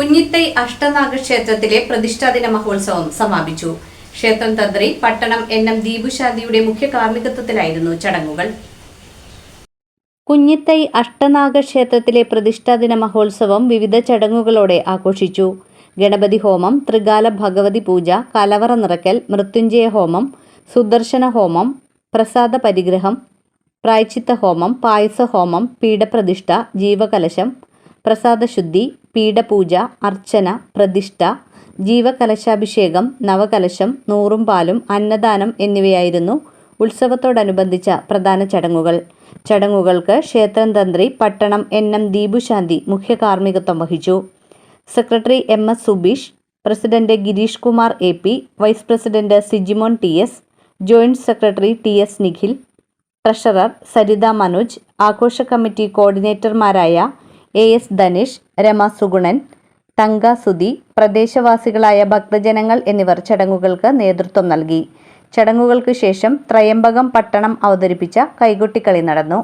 കുഞ്ഞിത്തൈ അഷ്ടനാഗ ക്ഷേത്രത്തിലെ പ്രതിഷ്ഠാദിന മഹോത്സവം സമാപിച്ചു. ക്ഷേത്രം തന്ത്രി പട്ടണം എൻ എം ദീപുശാന്തിയുടെ മുഖ്യ കാർമ്മികത്വത്തിലായിരുന്നു ചടങ്ങുകൾ. കുഞ്ഞിത്തൈ അഷ്ടനാഗ ക്ഷേത്രത്തിലെ പ്രതിഷ്ഠാദിന മഹോത്സവം വിവിധ ചടങ്ങുകളോടെ ആഘോഷിച്ചു. ഗണപതി ഹോമം ത്രികാല ഭഗവതി പൂജ കലവറ നിറയ്ക്കൽ മൃത്യുഞ്ജയ ഹോമം സുദർശന ഹോമം പ്രസാദ പരിഗ്രഹം പ്രായച്ചിത്ത ഹോമം പായസ ഹോമം പീഠപ്രതിഷ്ഠ ജീവകലശം പ്രസാദശുദ്ധി പീഠപൂജ അർച്ചന പ്രതിഷ്ഠ ജീവകലശാഭിഷേകം നവകലശം നൂറും പാലും അന്നദാനം എന്നിവയായിരുന്നു ഉത്സവത്തോടനുബന്ധിച്ച പ്രധാന ചടങ്ങുകൾ. ചടങ്ങുകൾക്ക് ക്ഷേത്രം തന്ത്രി പട്ടണം എൻ എം ദീപുശാന്തി മുഖ്യ കാർമ്മികത്വം വഹിച്ചു. Secretary M S Subeesh president Girish Kumar A P vice president Sijimon T S joint secretary T S Nikhil treasurer Saritha Manoj ആഘോഷ കമ്മിറ്റി കോർഡിനേറ്റർമാരായ എ എസ് ധനുഷ് രമ സുഗുണൻ തങ്ക സുധി പ്രദേശവാസികളായ ഭക്തജനങ്ങൾ എന്നിവർ ചടങ്ങുകൾക്ക് നേതൃത്വം നൽകി. ചടങ്ങുകൾക്ക് ശേഷം ത്രയംബകം പട്ടണം അവതരിപ്പിച്ച കൈകൊട്ടിക്കളി നടന്നു.